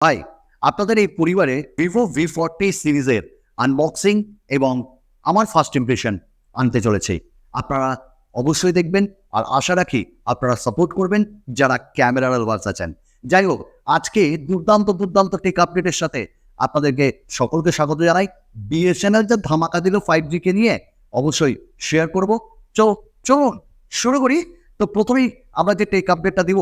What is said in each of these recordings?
High আপনাদের এই পরিবারে ভিভো ভি ফোরটি সিরিজের আনবক্সিং এবং আমার ফার্স্ট ইমপ্রেশন আনতে চলেছে। আপনারা অবশ্যই দেখবেন আর আশা রাখি আপনারা সাপোর্ট করবেন যারা ক্যামেরার লাভার্স আছেন। যাই হোক, আজকে দুর্দান্ত দুর্দান্ত টেক আপডেটের সাথে আপনাদেরকে সকলকে স্বাগত জানাই। বিএসএনএল যে ধামাকা দিল ফাইভ জিকে নিয়ে অবশ্যই শেয়ার করব। চো চলুন, শুরু করি। তো প্রথমেই আমরা যে টেক আপডেটটা দিব,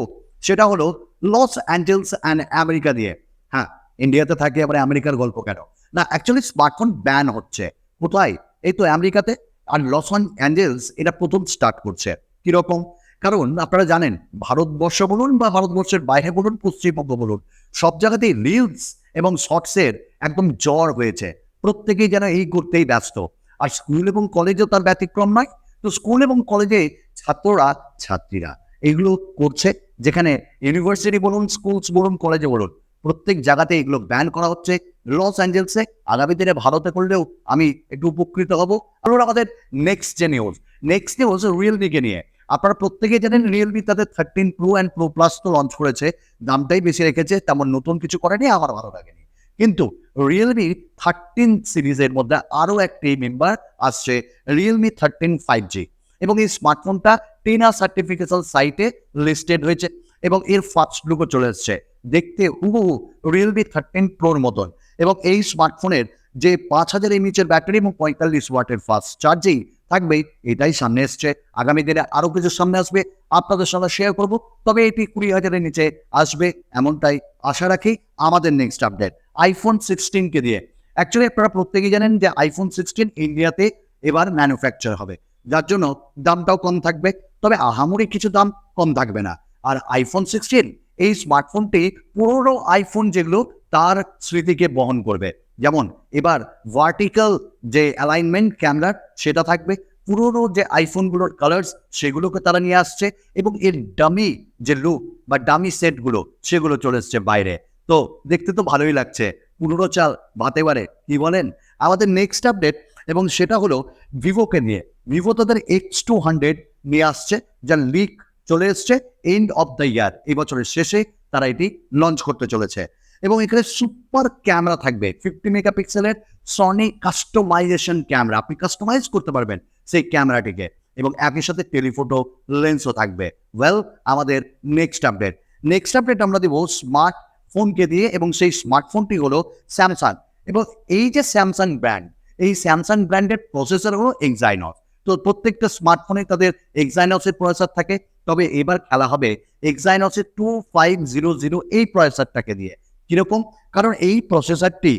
সেটা হলো লস অ্যাঞ্জেলস অ্যান্ড আমেরিকা দিয়ে। হ্যাঁ ইন্ডিয়াতে থাকে, আবার আমেরিকার গল্প কেন? না অ্যাকচুয়ালি স্মার্টফোন ব্যান হচ্ছে। কোথায়? এই তো আমেরিকাতে, আর লস অন অ্যাঞ্জেলস এটা প্রথম স্টার্ট করছে। কীরকম? কারণ আপনারা জানেন, ভারতবর্ষ বলুন বা ভারতবর্ষের বাইরে বলুন, পশ্চিমবঙ্গ বলুন, সব জায়গাতেই রিলস এবং শর্টসের একদম জ্বর হয়েছে। প্রত্যেকেই যেন এই করতেই ব্যস্ত। আর স্কুল এবং কলেজেও তার ব্যতিক্রম নয়, তো স্কুল এবং কলেজে ছাত্ররা, ছাত্রীরা, এগুলো করছে। যেখানে ইউনিভার্সিটি বলুন স্কুলস বলুন কলেজে বলুন প্রত্যেক জায়গাতে এগুলো ব্যান করা হচ্ছে। লস অ্যাঞ্জেলসে আগামী দিনে ভারতে করলেও আমি একটু উপকৃত হব। আর আমাদের নেক্সট যে নিউজ নেক্সট নিউজ রিয়েলমিকে নিয়ে। আপনারা প্রত্যেকেই জানেন রিয়েলমি তাদের thirteen pro and pro plus তো লঞ্চ করেছে। দামটাই বেশি রেখেছে, তেমন নতুন কিছু করেনি আমার ভালো লাগেনি। কিন্তু রিয়েলমি থার্টিন সিরিজের মধ্যে আরও একটি মেম্বার আসছে রিয়েলমি থার্টিন ফাইভ জি এবং এই স্মার্টফোনটা টেনা সার্টিফিকেশন সাইটে লিস্টেড হয়েছে। এবং এর ফার্স্ট লুকও চলে এসছে। দেখতে হুবহু রিয়েলমি থার্টিন প্রোর মতন। এবং এই স্মার্টফোনের যে পাঁচ হাজার এমএচের ব্যাটারি এবং পঁয়তাল্লিশ ওয়াটের ফাস্ট চার্জিং থাকবে এটাই সামনে এসছে। আগামী দিনে আরও কিছু সামনে আসবে, আপনাদের সঙ্গে শেয়ার করব। তবে এটি কুড়ি হাজারের নিচে আসবে, এমনটাই আশা রাখি। আমাদের নেক্সট আপডেট আইফোন সিক্সটিনকে দিয়ে। অ্যাকচুয়ালি আপনারা প্রত্যেকেই জানেন যে আইফোন সিক্সটিন ইন্ডিয়াতে এবার ম্যানুফ্যাকচার হবে। যার জন্য দামটাও কম থাকবে, তবে আহামরি কিছু দাম কম থাকবে না। আর আইফোন সিক্সটিন এই স্মার্টফোনটি পুরোনো আইফোন যেগুলো, তার স্মৃতিকে বহন করবে। যেমন, এবার ভার্টিক্যাল যে অ্যালাইনমেন্ট ক্যামেরা সেটা থাকবে। পুরোনো যে আইফোনগুলোর কালার্স সেগুলোকে তারা নিয়ে আসছে এবং এর ডামি যে লুক বা ডামি সেটগুলো সেগুলো চলে এসছে বাইরে। তো দেখতে তো ভালোই লাগছে। পুরোনো চাল ভাতে পারে, কি বলেন? আমাদের নেক্সট আপডেট এবং সেটা হলো ভিভোকে নিয়ে। ভিভো তাদের এক্স টু হান্ড্রেড নিয়ে আসছে যা লিক চলে এসছে এন্ড অফ দ্য ইয়ার এই বছরের শেষে তারা এটি লঞ্চ করতে চলেছে। এবং এখানে সুপার ক্যামেরা থাকবে ফিফটি মেগাপিক্সেলের সনি কাস্টমাইজেশন ক্যামেরা আপনি কাস্টমাইজ করতে পারবেন সেই ক্যামেরাটিকে এবং একই সাথে টেলিফোটো লেন্সও থাকবে। ওয়েল আমাদের নেক্সট আপডেট নেক্সট আপডেট আমরা দিব স্মার্ট ফোনকে দিয়ে এবং সেই স্মার্টফোনটি হলো স্যামসাং এবং এই যে স্যামসাং ব্র্যান্ড এই স্যামসাং ব্র্যান্ডের প্রসেসর হলো এক্সাইনস তো প্রত্যেকটা স্মার্টফোনে তাদের এক্সাইনসের প্রসেসর থাকে। তবে এবার খেলা হবে এক্সাইনসের টু ফাইভ জিরো জিরো এই প্রসেসরটাকে দিয়ে কীরকম? কারণ এই প্রসেসরটি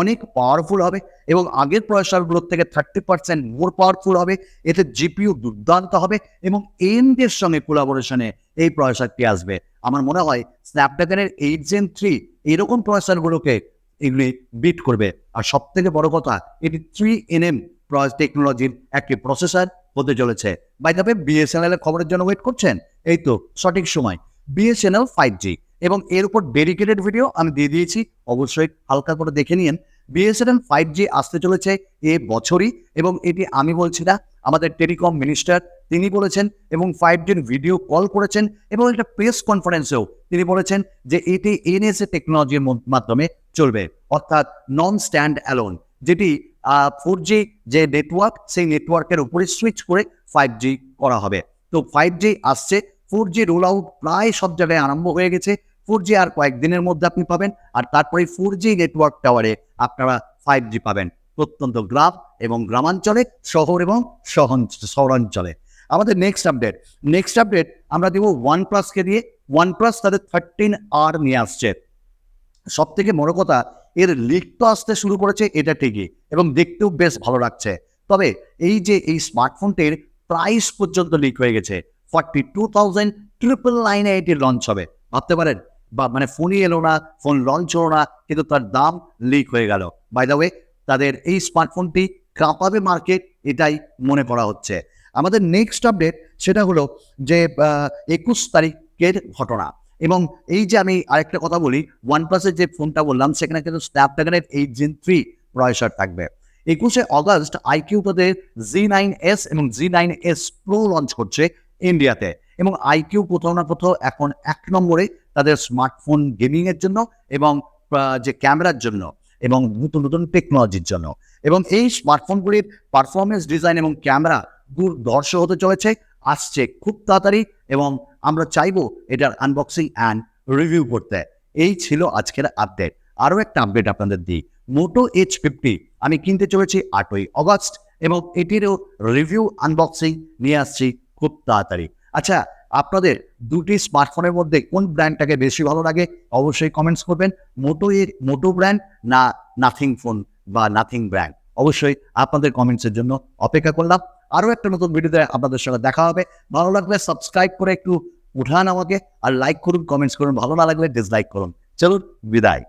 অনেক পাওয়ারফুল হবে এবং আগের প্রসেসরগুলোর থেকে থার্টি পার্সেন্ট মোর পাওয়ারফুল হবে। এতে জিপিউ দুর্দান্ত হবে এবং এমডের সঙ্গে কোলাবোরেশনে এই প্রসেসরটি আসবে। আমার মনে হয় স্ন্যাপড্রাগনের এইট জেন থ্রি এরকম প্রসেসরগুলোকে এগুলি বিট করবে। আর সব থেকে বড় কথা, এটি থ্রি এন এম টেকনোলজির একটি প্রসেসর হতে চলেছে। বাই দ্য বিএসএনএল এর খবরের জন্য ওয়েট করছেন? এই তো, সঠিক সময়। বিএসএনএল ফাইভ জি এবং এর উপর ডেডিকেটেড ভিডিও আমি দিয়ে দিয়েছি, অবশ্যই হালকা করে দেখে নিন বিএসএনএল ফাইভ জি আসতে চলেছে এ বছরই এবং এটি আমি বলছি না, আমাদের টেলিকম মিনিস্টার তিনি বলেছেন এবং ফাইভ জির ভিডিও কল করেছেন এবং একটা প্রেস কনফারেন্সেও তিনি বলেছেন যে এটি এনএসএ টেকনোলজির মাধ্যমে চলবে, অর্থাৎ নন স্ট্যান্ড অ্যালোন যেটি ফোর জি যে নেটওয়ার্ক সেই নেটওয়ার্কের উপরে সুইচ করে ফাইভ জি করা হবে। তো ফাইভ জি আসছে ফোর জি রোল আউট প্রায় সব জায়গায় আরম্ভ হয়ে গেছে। ফোর জি আর কয়েকদিনের মধ্যে আপনি পাবেন, আর তারপরে ফোর জি নেটওয়ার্ক টাওয়ারে আপনারা ফাইভ জি পাবেন। প্রত্যন্ত গ্রাম এবং গ্রামাঞ্চলে, শহর এবং শহরাঞ্চলে। আমাদের নেক্সট আপডেট নেক্সট আপডেট আমরা দেবো ওয়ান প্লাসকে দিয়ে। ওয়ান প্লাস তাদের থার্টিন আর নিয়ে আসছে। সব থেকে বড় কথা এর লিক তো আসতে শুরু করেছে এটা ঠিকই এবং দেখতেও বেশ ভালো লাগছে। তবে এই যে এই স্মার্টফোনটির প্রাইস পর্যন্ত লিক হয়ে গেছে ফর্টি টু থাউজেন্ড ট্রিপল নাইনে এটি লঞ্চ হবে। ভাবতে পারেন, বা মানে ফোনই এলো না ফোন লঞ্চ হলো না, কিন্তু তার দাম লিক হয়ে গেল। বাই দ্য ওয়ে তাদের এই স্মার্টফোনটি কাঁপাবে মার্কেট এটাই মনে করা হচ্ছে। আমাদের নেক্সট আপডেট সেটা হলো যে একুশ তারিখের ঘটনা। এবং এই যে আমি আরেকটা কথা বলি ওয়ান প্লাসের যে ফোনটা বললাম, সেখানে কিন্তু স্ন্যাপড্রাগনের এইট জেন থ্রি প্রসেসর থাকবে। একুশে অগস্ট আইকিউ তাদের জি নাইন এস এবং G nine S pro launch করছে ইন্ডিয়াতে এবং আইকিউ কোথাও না কোথাও এখন এক নম্বরে তাদের স্মার্টফোন গেমিংয়ের জন্য এবং যে ক্যামেরার জন্য এবং নতুন নতুন টেকনোলজির জন্য। এবং এই স্মার্টফোনগুলির পারফরমেন্স ডিজাইন এবং ক্যামেরা দুর্ধর্ষ হতে চলেছে। আসছে খুব তাড়াতাড়ি এবং আমরা চাইব এটার আনবক্সিং অ্যান্ড রিভিউ করতে। এই ছিল আজকের আপডেট আরও একটা আপডেট আপনাদের দিই। মোটো এইচ ফিফটি আমি কিনতে চলেছি আটই অগস্ট এবং এটিরও রিভিউ আনবক্সিং নিয়ে আসছি খুব তাড়াতাড়ি। আচ্ছা আপনাদের দুটি স্মার্টফোনের মধ্যে কোন ব্র্যান্ডটাকে বেশি ভালো লাগে অবশ্যই কমেন্টস করবেন। মোটো এর মোটো ব্র্যান্ড না নাথিং ফোন বা নাথিং ব্র্যান্ড অবশ্যই আপনাদের কমেন্টসের জন্য অপেক্ষা করলাম। আরও একটা নতুন ভিডিওতে আপনাদের সঙ্গে দেখা হবে। ভালো লাগলে সাবস্ক্রাইব করে একটু উঠান আমাকে, আর লাইক করুন কমেন্টস করুন, ভালো না লাগলে ডিসলাইক করুন। চলুন, বিদায়।